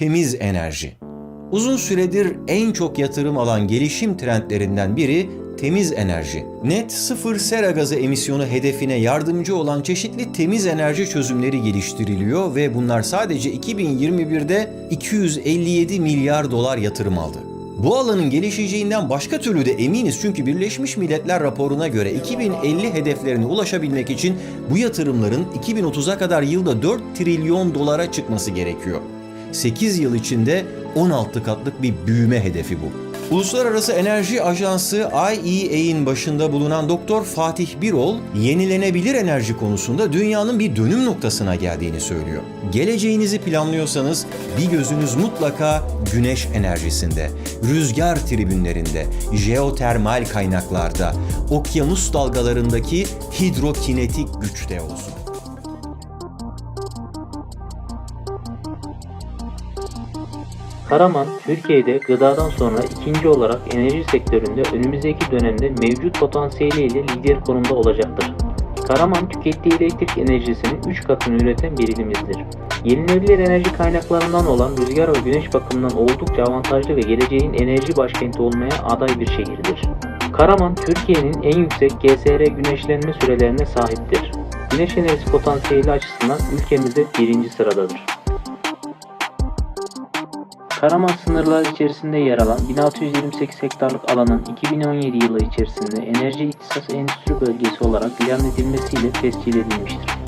temiz enerji. Uzun süredir en çok yatırım alan gelişim trendlerinden biri temiz enerji. Net sıfır sera gazı emisyonu hedefine yardımcı olan çeşitli temiz enerji çözümleri geliştiriliyor ve bunlar sadece 2021'de 257 milyar dolar yatırım aldı. Bu alanın gelişeceğinden başka türlü de eminiz çünkü Birleşmiş Milletler raporuna göre 2050 hedeflerine ulaşabilmek için bu yatırımların 2030'a kadar yılda 4 trilyon dolara çıkması gerekiyor. 8 yıl içinde 16 katlık bir büyüme hedefi bu. Uluslararası Enerji Ajansı IEA'in başında bulunan Doktor Fatih Birol, yenilenebilir enerji konusunda dünyanın bir dönüm noktasına geldiğini söylüyor. Geleceğinizi planlıyorsanız bir gözünüz mutlaka güneş enerjisinde, rüzgar tribünlerinde, jeotermal kaynaklarda, okyanus dalgalarındaki hidrokinetik güçte olsun. Karaman, Türkiye'de gıdadan sonra ikinci olarak enerji sektöründe önümüzdeki dönemde mevcut potansiyeliyle lider konumda olacaktır. Karaman, tükettiği elektrik enerjisinin 3 katını üreten bir ilimizdir. Yenilenebilir enerji kaynaklarından olan rüzgar ve güneş bakımından oldukça avantajlı ve geleceğin enerji başkenti olmaya aday bir şehirdir. Karaman, Türkiye'nin en yüksek GSR güneşlenme sürelerine sahiptir. Güneş enerjisi potansiyeli açısından ülkemizde birinci sıradadır. Karaman sınırları içerisinde yer alan 1628 hektarlık alanın 2017 yılı içerisinde enerji ihtisas endüstri bölgesi olarak ilan edilmesiyle tescil edilmiştir.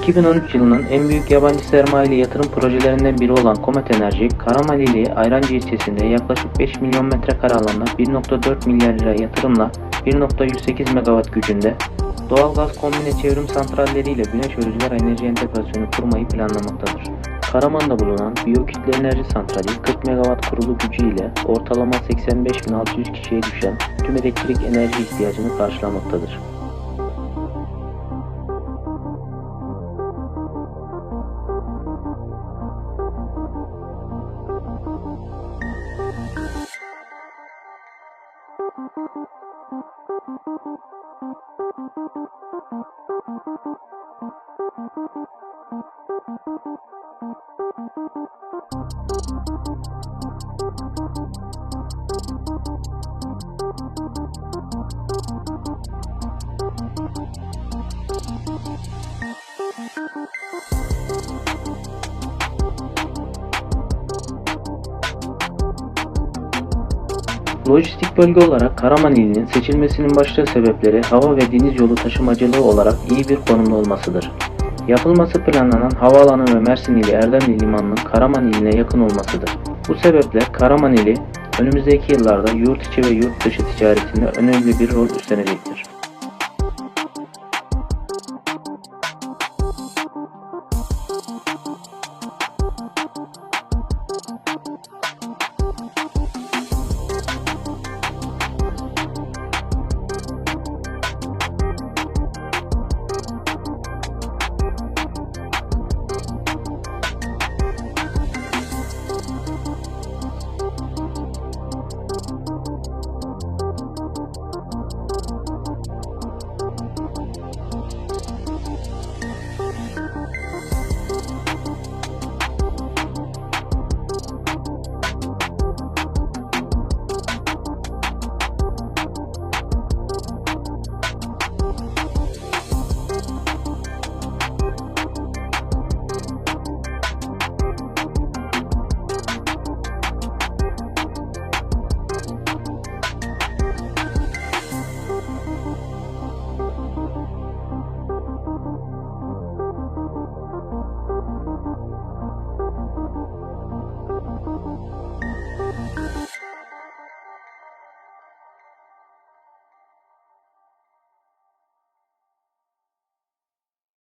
...2013 yılının en büyük yabancı sermayeli yatırım projelerinden biri olan Komet Enerji, Karamanili Ayrancı ilçesinde yaklaşık 5 milyon metrekare alanda 1.4 milyar lira yatırımla 1.108 megawatt gücünde doğalgaz kombine çevrim santralleriyle güneş rüzgar enerji entegrasyonu kurmayı planlamaktadır. Karaman'da bulunan biyokütle enerji santrali 40 megawatt kurulu gücü ile ortalama 85.600 kişiye düşen tüm elektrik enerji ihtiyacını karşılamaktadır. Thank you. Lojistik bölge olarak Karaman ilinin seçilmesinin başlıca sebepleri hava ve deniz yolu taşımacılığı olarak iyi bir konumda olmasıdır. Yapılması planlanan havaalanı ve Mersin ili Erdemli Limanı'nın Karaman iline yakın olmasıdır. Bu sebeple Karaman ili önümüzdeki yıllarda yurt içi ve yurt dışı ticaretinde önemli bir rol üstlenecektir.